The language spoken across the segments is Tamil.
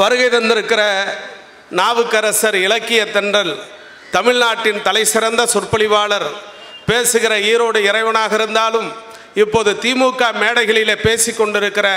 வருகை தந்திருக்கிற நாவுக்கரசர் இலக்கிய தென்றல் தமிழ்நாட்டின் தலை சிறந்த சொற்பொழிவாளர் பேசுகிற ஈரோடு இறைவனாக இருந்தாலும் இப்போது திமுக மேடைகளிலே பேசி கொண்டிருக்கிற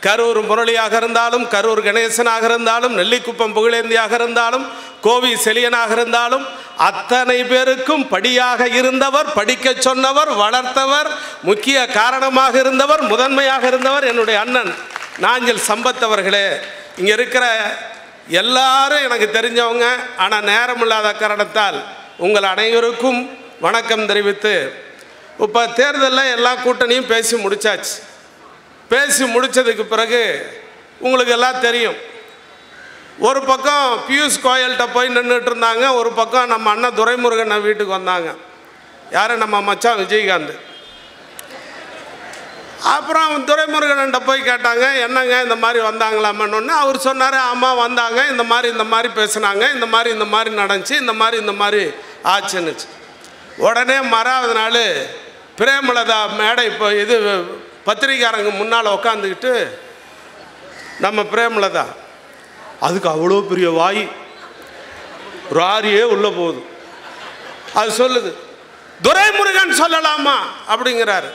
கரூர் முரளியாக இருந்தாலும் கரூர் கணேசனாக இருந்தாலும் நெல்லிக்குப்பம் புகழேந்தியாக இருந்தாலும் கோவி செலியனாக இருந்தாலும் அத்தனை பேருக்கும் படியாக இருந்தவர் படிக்க சொன்னவர் வளர்த்தவர் முக்கிய காரணமாக இருந்தவர் முதன்மையாக இருந்தவர் என்னுடைய அண்ணன் நாஞ்சல் சம்பத் அவர்களே. இங்கே இருக்கிற எல்லாரும் எனக்கு தெரிஞ்சவங்க ஆனால் நேரம் இல்லாத காரணத்தால் உங்கள் அனைவருக்கும் வணக்கம் தெரிவித்து இப்போ தேர்தலில் எல்லா கூட்டணியும் பேசி முடிச்சாச்சு. பேசி முடித்ததுக்கு பிறகு உங்களுக்கு எல்லாம் தெரியும். ஒரு பக்கம் பியூஷ் கோயல்கிட்ட போய் நின்றுட்டு இருந்தாங்க ஒரு பக்கம் நம்ம அண்ணன் துரைமுருகன் வீட்டுக்கு வந்தாங்க. யார்? நம்ம மச்சான் விஜயகாந்த். அப்புறம் துரைமுருகன்கிட்ட போய் கேட்டாங்க என்னங்க இந்த மாதிரி வந்தாங்களாமன்னு அவர் சொன்னார் ஆமாம் வந்தாங்க. இந்த மாதிரி இந்த மாதிரி பேசுனாங்க. இந்த மாதிரி இந்த மாதிரி நடந்துச்சு. இந்த மாதிரி இந்த மாதிரி ஆச்சுன்னுச்சு. உடனே மறாவது நாள் பிரேமலதா மேடை இப்போ இது பத்திரிக்காரங்க முன்னால் உக்காந்துக்கிட்டு நம்ம பிரேமலதா அதுக்கு அவ்வளோ பெரிய வாய் ராரியே உள்ளே போகுது. அது சொல்லுது துரைமுருகன் சொல்லலாமா? அப்படிங்கிறாரு.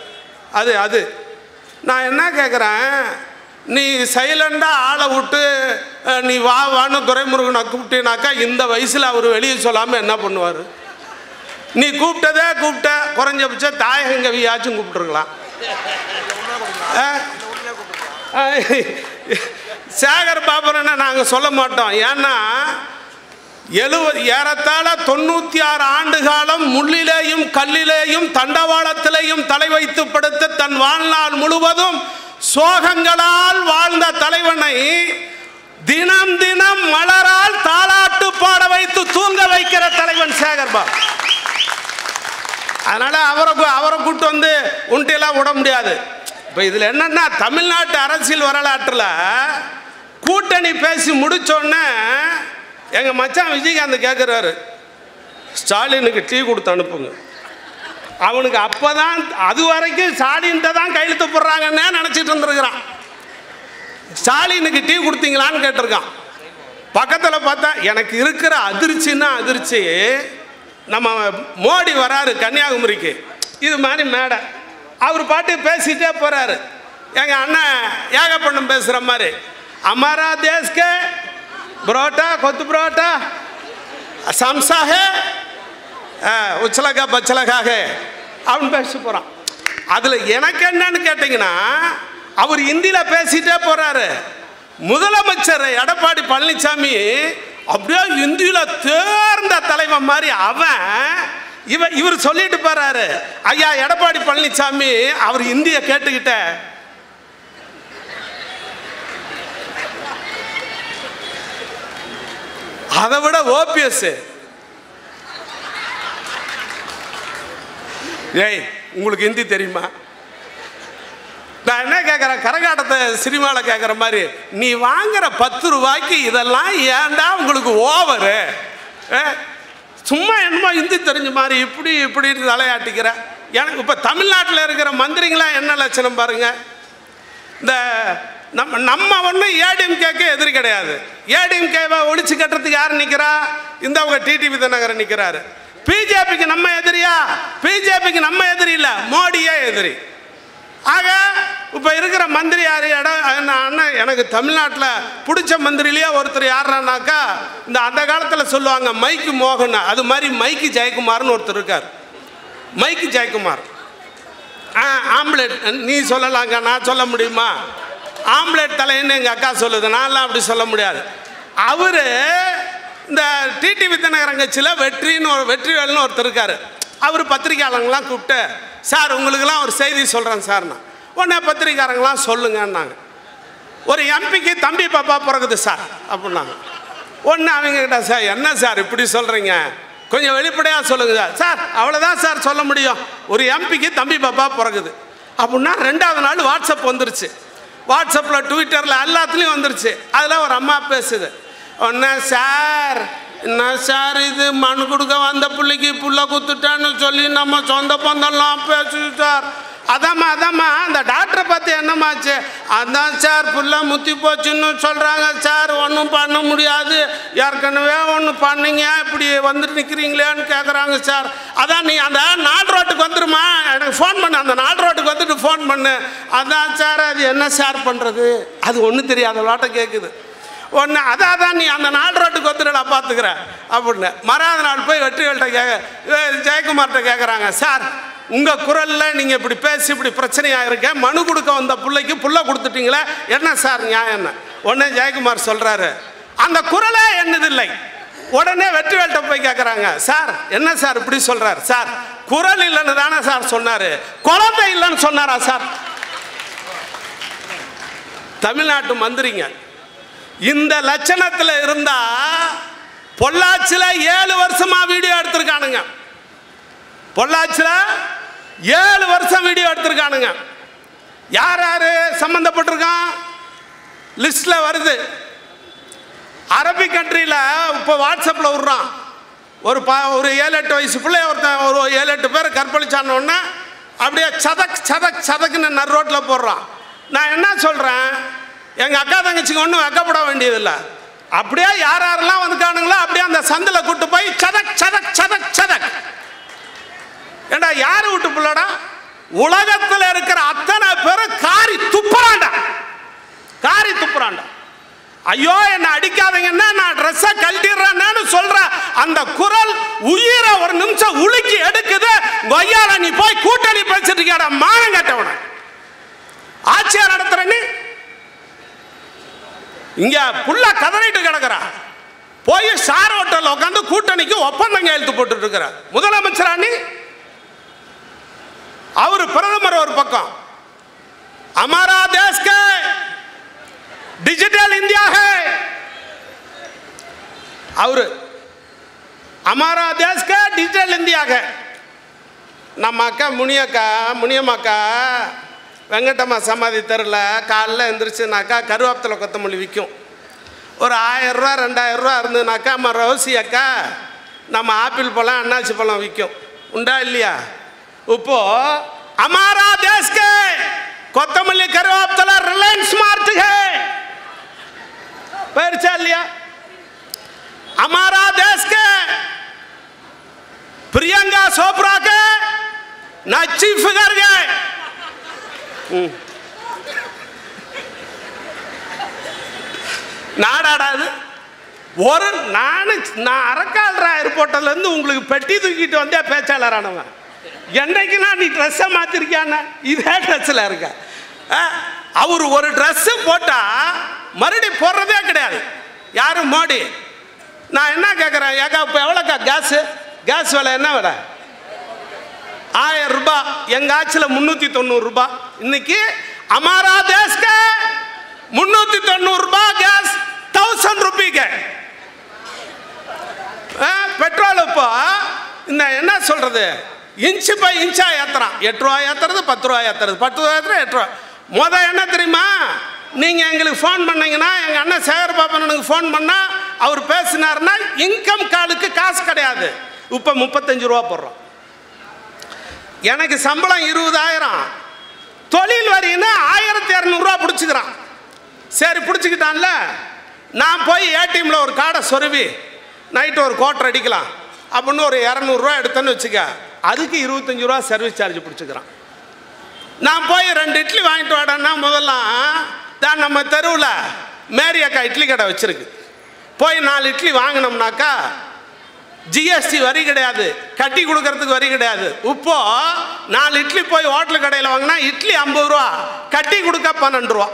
அது அது. நான் என்ன கேட்குறேன் நீ சைலண்டாக ஆளை விட்டு நீ வா வான்னு துரைமுருகனை கூப்பிட்டினாக்கா இந்த வயசில் அவர் வெளியே சொல்லாமல் என்ன பண்ணுவார்? நீ கூப்பிட்டதே கூப்பிட்ட குறைஞ்சபட்சம் தாயகங்கவியாச்சும் கூப்பிட்டுருக்கலாம். சேகர் பாபரனை நாங்கள் சொல்ல மாட்டோம். ஏன்னா எழுபது ஏறத்தாழ தொண்ணூற்றி ஆறு ஆண்டு காலம் முள்ளிலேயும் கல்லிலேயும் தண்டவாளத்திலேயும் தலை வைத்து படுத்து தன் வாழ்நாள் முழுவதும் சோகங்களால் வாழ்ந்த தலைவனை தினம் தினம் மலரால் தாளாட்டு பாட வைத்து தூங்க வைக்கிற தலைவன் சேகர்பாபு அதனால அவரை அவரை கூட்டு வந்து உன்ட்டெல்லாம் விட முடியாது. இப்போ இதில் என்னன்னா தமிழ்நாட்டு அரசியல் வரலாற்றில் கூட்டணி பேசி முடிச்சோன்னே எங்கள் மச்சான் விஜயகாந்த் கேட்குறாரு ஸ்டாலினுக்கு டீ கொடுத்து அனுப்புங்க. அவனுக்கு அப்போ தான் அது வரைக்கும் ஸ்டாலின்கிட்ட தான் கையெழுத்து போடுறாங்கன்னே நினச்சிட்டு இருந்திருக்கிறான். ஸ்டாலினுக்கு டீ கொடுத்தீங்களான்னு கேட்டிருக்கான். பக்கத்தில் பார்த்தா எனக்கு இருக்கிற அதிர்ச்சின்னா அதிர்ச்சி. நம்ம மோடி வராரு கன்னியாகுமரிக்கு. இது மாதிரி மேடை. அவர் பாட்டு பேசிட்டே போகிறாரு எங்கள் அண்ணன் ஏகப்பண்ணம் பேசுகிற மாதிரி. அமரா தேஸ்கே புரோட்டா கொத்து புரோட்டா. சம்சா ஹே உச்சலகா பச்சலகாக அவன் பேச போகிறான் அதில் எனக்கு என்னன்னு கேட்டிங்கன்னா அவர் ஹிந்தியில் பேசிட்டே போகிறாரு முதலமைச்சர் எடப்பாடி பழனிசாமி அப்படியே இந்தியில் தேர்ந்த தலைவன் மாதிரி அவன் இவ இவர் சொல்லிட்டு போறாரு. ஐயா எடப்பாடி பழனிசாமி அவர் இந்திய கேட்டுக்கிட்ட அதை விட ஓபிஎஸ். ஏய் உங்களுக்கு ஹிந்தி தெரியுமா? நான் என்ன கேட்குறேன் கரகாட்டத்தை சினிமாவில் கேட்குற மாதிரி நீ வாங்குற பத்து ரூபாய்க்கு இதெல்லாம் ஏன்டா உங்களுக்கு ஓவரு? சும்மா என்னமோ ஹிந்தி தெரிஞ்ச மாதிரி இப்படி இப்படின்னு தலையாட்டிக்கிற. எனக்கு இப்போ தமிழ்நாட்டில் இருக்கிற மந்திரிங்களாம் என்ன லட்சணம் பாருங்க? இந்த நம்ம நம்ம ஒன்றும் ஏடிஎம்கேக்கு எதிரி கிடையாது. ஏடிஎம்கேவை ஒழிச்சு கட்டுறதுக்கு யார் நிற்கிறா இந்த அவங்க டிடிவி தினகரன் நிற்கிறாரு பிஜேபிக்கு நம்ம எதிரியா? பிஜேபிக்கு நம்ம எதிரி இல்லை மோடியே எதிரி. ஆக இப்போ இருக்கிற மந்திரி யார்? இடம் அண்ணன் எனக்கு தமிழ்நாட்டில் பிடிச்ச மந்திரிலேயே ஒருத்தர் யாருனாக்கா இந்த அந்த காலத்தில் சொல்லுவாங்க மைக்கு மோகன் அது மாதிரி மைக்கு ஜெயக்குமார்னு ஒருத்தர் இருக்கார். மைக்கு ஜெயக்குமார். ஆம்லெட் நீ சொல்லலாங்க நான் சொல்ல முடியுமா? ஆம்லெட் தலைன்னு எங்கள் அக்கா சொல்லுது. நான்லாம் அப்படி சொல்ல முடியாது. அவர் இந்த டிடி வித்தநகரன் கட்சியில் வெற்றின்னு ஒரு வெற்றிவேல்னு ஒருத்தர் இருக்கார். அவர் பத்திரிக்கையாளங்களாம் கூப்பிட்டு சார் உங்களுக்கெல்லாம் ஒரு செய்தி சொல்கிறேன் சார்னா உடனே பத்திரிக்காரங்களாம் சொல்லுங்கன்னாங்க. ஒரு எம்பிக்கு தம்பி பாப்பா பிறகுது சார் அப்படின்னாங்க. ஒன்று அவங்கக்கிட்ட சார் என்ன சார் இப்படி சொல்கிறீங்க கொஞ்சம் வெளிப்படையாக சொல்லுங்கள் சார். சார் அவ்வளோதான் சார் சொல்ல முடியும். ஒரு எம்பிக்கு தம்பி பாப்பா பிறகுது. அப்படின்னா ரெண்டாவது நாள் வாட்ஸ்அப் வந்துருச்சு. வாட்ஸ்அப்பில் ட்விட்டரில் எல்லாத்துலேயும் வந்துருச்சு. அதில் ஒரு அம்மா பேசுது. ஒன்று சார் என்ன சார் இது? மண் கொடுக்க வந்த பிள்ளைக்கு புள்ள குத்துட்டான்னு சொல்லி நம்ம சொந்த பந்தம்லாம் பேசுது சார். அதாம்மா அதாம்மா அந்த டாக்டரை பார்த்து என்னமாச்சு அதான் சார் ஃபுல்லாக முத்தி போச்சுன்னு சொல்கிறாங்க சார் ஒன்றும் பண்ண முடியாது. ஏற்கனவே ஒன்று பண்ணீங்க இப்படி வந்துட்டு நிற்கிறீங்களேன்னு கேட்குறாங்க சார். அதான் நீ அந்த நாலு ரோட்டுக்கு வந்துருமா? எனக்கு ஃபோன் பண்ணு அந்த நாலு ரோட்டுக்கு வந்துட்டு ஃபோன் பண்ணு. அதான் சார் அது என்ன சார் பண்ணுறது அது ஒன்றும் தெரியாத லாட்டை கேட்குது ஒன்று அதான் அதான் நீ அந்த நாலு ரோட்டுக்கு வந்துடுடா பார்த்துக்கிறேன் அப்படின்னு மறாத நாள் போய் வெற்றிகள்கிட்ட கேட்க ஜெயக்குமார்கிட்ட கேட்குறாங்க சார் உங்கள் குரலில் நீங்கள் இப்படி பேசி இப்படி பிரச்சனையாக இருக்க மனு கொடுக்க வந்த பிள்ளைக்கு புள்ள கொடுத்துட்டீங்களே என்ன சார் நியாயம்? என்ன உடனே ஜெயக்குமார் சொல்கிறாரு அந்த குரலே என்னதில்லை உடனே வெற்றிவேல்ட்ட போய் கேட்குறாங்க சார் என்ன சார் இப்படி சொல்கிறார் சார் குரல் இல்லைன்னு தானே சார் சொன்னார். குழந்தை இல்லைன்னு சொன்னாரா சார்? தமிழ்நாட்டு மந்திரிங்க இந்த லட்சணத்தில் இருந்தால் பொள்ளாச்சியில் ஏழு வருஷமாக வீடியோ எடுத்திருக்கானுங்க. பொள்ளாச்சியில் ஏழு வருஷம் வீடியோ எடுத்திருக்கானுங்க. யார் யார் சம்மந்தப்பட்டிருக்கான் லிஸ்ட்டில் வருது. அரபிக் கண்ட்ரியில் இப்போ வாட்ஸ்அப்பில் விட்றான். ஒரு ப ஒரு ஏழு எட்டு வயசு பிள்ளை ஒருத்தன் ஒரு ஏழு எட்டு பேர் கற்பழிச்சானோடனே அப்படியே சதக் சதக் சதக்குன்னு நர் ரோட்டில் போடுறான். நான் என்ன சொல்கிறேன் எங்கள் அக்கா தங்கச்சிக்கு ஒன்றும் வெக்கப்பட வேண்டியதில்லை. அப்படியே யார் யாரெல்லாம் வந்துக்கானுங்களோ அப்படியே அந்த சந்தில் கூட்டு போய் சதக் சதக் சதக் சதக். ஏண்டா யார் விட்டு பிள்ளடா? உலகத்தில் இருக்கிற அத்தனை பேரும் காரி துப்புறாண்டா காரி துப்புறாண்டா ஐயோ என்ன அடிக்காதீங்கன்னா நான் ட்ரெஸ்ஸை கழட்டிடுறேன்னு சொல்ற அந்த குரல் உயிரை ஒரு நிமிஷம் உலுக்கி எடுக்குது. கொய்யால நீ போய் கூட்டணி பேசிட்டு இருக்கியாடா மானம் கட்டவன ஆட்சியா நடத்துற நீ? இங்க புள்ள கதறிட்டு கிடக்குறா. போய் சார் ஹோட்டலில் உட்காந்து கூட்டணிக்கு ஒப்பந்தம் கையெழுத்து போட்டுட்டு இருக்கிற முதலமைச்சரா நீ? அவர் பிரதமர் ஒரு பக்கம். அமரா தேஸ் டிஜிட்டல் இந்தியா அவரு அமாரா தேஸ்க டிஜிட்டல் இந்தியாக நம்ம அக்கா முனியக்கா முனியம்மாக்கா வெங்கடம்மா சமாதி தெருவில் காலைல எழுந்திரிச்சுனாக்கா கருவேப்பிலை கொத்தமல்லி விற்கும் ஒரு ஆயர்ரூவா ரெண்டாயிரம் ரூபா இருந்ததுனாக்கா நம்ம ரோசி அக்கா நம்ம ஆப்பிள் பழம் அன்னாசி பழம் விற்கும் உண்டா இல்லையா? இப்போ हमारा देश के கொத்தமல்லி கருவேப்பிலை ரிலையன்ஸ் ஸ்மார்ட் है போயிருச்சா இல்லையா हमारा देश के प्रियंका चोपड़ा के नच्ची फिगर गए நாடாடாது ஒரு நான் நான் அரக்கால்ரா ஏர்போர்ட்டிலேருந்து உங்களுக்கு பெட்டி தூக்கிட்டு வந்தே பேச்சாளரானவன் என்னைக்குனா நீ ட்ரெஸ்ஸை மாற்றிருக்கியாண்ணா இதே ட்ரெஸ்ஸில் இருக்க. ஆ, அவர் ஒரு ட்ரெஸ்ஸு போட்டால் மறுபடியும் போடுறதே கிடையாது. யாரும் மோடி. நான் என்ன கேட்குறேன் ஏக்கா இப்போ எவ்வளோக்கா கேஸு கேஸ் விலை என்ன விலை? ஆயிரம் ரூபாய் எங்கள் ஆட்சியில் முந்நூற்றி தொண்ணூறுரூபா இன்னைக்கு அமாரா தேஸ்க முந்நூற்றி தொண்ணூறுரூபா கேஸ் தௌசண்ட் ருபீக்கு பெட்ரோல் இப்போ. இந்த என்ன சொல்கிறது இன்ச்சு பை இன்ச்சா ஏற்றுறான் எட்டு ரூபா ஏற்றுறது பத்து ரூபா ஏற்றுறது பத்து ரூபா ஏற்றுறது எட்டு ரூபா. முத என்ன தெரியுமா? நீங்கள் எங்களுக்கு ஃபோன் பண்ணீங்கன்னா எங்கள் அண்ணன் சேகர் பாப்பனுக்கு ஃபோன் பண்ணால் அவர் பேசினாருன்னா இன்கம் கார்டுக்கு காசு கிடையாது. இப்போ முப்பத்தஞ்சு ரூபா போடுறோம். எனக்கு சம்பளம் இருபதாயிரம். தொழில் வரின்னு ஆயிரத்தி இரநூறுவா பிடிச்சிக்கிறான். சரி பிடிச்சிக்கிட்டான்ல. நான் போய் ஏடிஎம்ல ஒரு கார்டை சொருவி நைட்டு ஒரு கோட்டர் அடிக்கலாம். அப்படின்னு ஒரு இரநூறுவா எடுத்தேன்னு வச்சுக்க. அதுக்கு இருபத்தஞ்சு ரூபா சர்வீஸ் சார்ஜ் பிடிச்சிக்கிறான். நான் போய் ரெண்டு இட்லி வாங்கிட்டு வாடேன்னா முதல்லாம் தான் நம்ம தெருவில் மேரி அக்கா இட்லி கடை வச்சுருக்கு. போய் நாலு இட்லி வாங்கினோம்னாக்கா ஜிஎஸ்டி வரி கிடையாது. கட்டி கொடுக்கறதுக்கு வரி கிடையாது. இப்போ நாலு இட்லி போய் ஹோட்டல் கடையில் வாங்கினா இட்லி ஐம்பது ரூபா கட்டி கொடுக்க பன்னெண்டு ரூபா.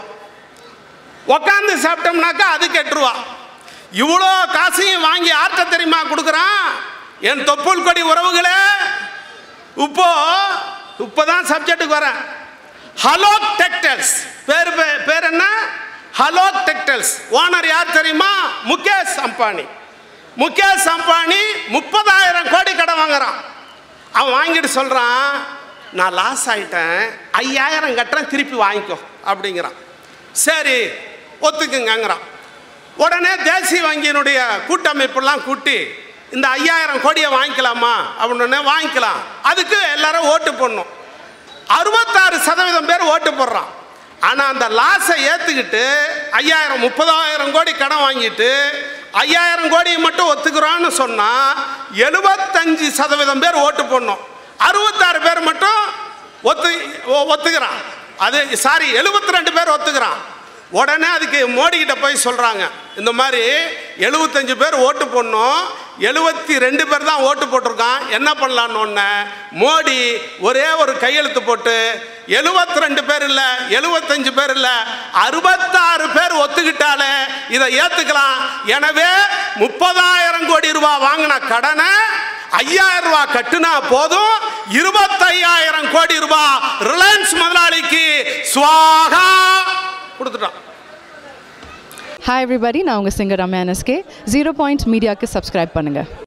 உக்காந்து சாப்பிட்டோம்னாக்கா அதுக்கு எட்டு ரூபா. இவ்வளோ காசையும் வாங்கி ஆர்த்த தெரியுமா கொடுக்குறான்? என் தொப்புள் கொடி உறவுகளே இப்போ இப்போதான் சப்ஜெக்ட்டுக்கு வரேன் ஹலோ டெக்டைல்ஸ் பேர் பே- பேர் என்ன? ஹலோ டெக்டைல்ஸ் ஓனர் யார் தெரியுமா? முகேஷ் அம்பானி. முகேஷ் அம்பானி முப்பதாயிரம் கோடி கடன் வாங்குறான். அவன் வாங்கிட்டு சொல்கிறான் நான் லாஸ் ஆயிட்டேன். ஐயாயிரம் கட்டுறேன் திருப்பி வாங்கிக்கோ. அப்படிங்கிறான். சரி ஒத்துக்குங்கிறான் உடனே தேசிய வங்கியினுடைய கூட்டமைப்பெல்லாம் கூட்டி இந்த ஐயாயிரம் கோடியை வாங்கிக்கலாமா? அப்படின்னு வாங்கிக்கலாம். அதுக்கு எல்லாரும் ஓட்டு போடணும். அறுபத்தாறு சதவீதம் பேர் ஓட்டு போடுறான். ஆனால் அந்த லாஸை ஏற்றுக்கிட்டு ஐயாயிரம் முப்பதாயிரம் கோடி கடன் வாங்கிட்டு ஐயாயிரம் கோடியை மட்டும் ஒத்துக்கிறோன்னு சொன்னால் எழுபத்தஞ்சு சதவீதம் பேர் ஓட்டு போடணும். அறுபத்தாறு பேர் மட்டும் ஒத்து ஒ- ஒத்துக்கிறான். அது சாரி எழுபத்தி ரெண்டு பேர் ஒத்துக்கிறான். உடனே அதுக்கு மோடி போய் சொல்கிறாங்க இந்த மாதிரி எழுபத்தஞ்சு பேர் ஓட்டு போடணும். எழுபத்தி ரெண்டு பேர் தான் ஓட்டு போட்டிருக்கான். என்ன பண்ணலான்னு ஒன்று மோடி ஒரே ஒரு கையெழுத்து போட்டு எழுபத்தி ரெண்டு பேர் இல்லை எழுபத்தஞ்சு பேர் இல்லை அறுபத்தாறு பேர் ஒத்துக்கிட்டாலே இதை ஏற்றுக்கலாம் எனவே முப்பதாயிரம் கோடி ரூபாய் வாங்கின கடனை ஐயாயிரம் ரூபாய் கட்டுனா போதும். இருபத்தையாயிரம் கோடி ரூபாய் ரிலையன்ஸ் முதலாளிக்கு சுவாகா கொடுத்துட்டான். ஹாய் எவ்ரிபடி நான் உங்கள் singer Ramya NSK zero point மீடியாவுக்கு சப்ஸ்கிரைப் பண்ணுங்கள்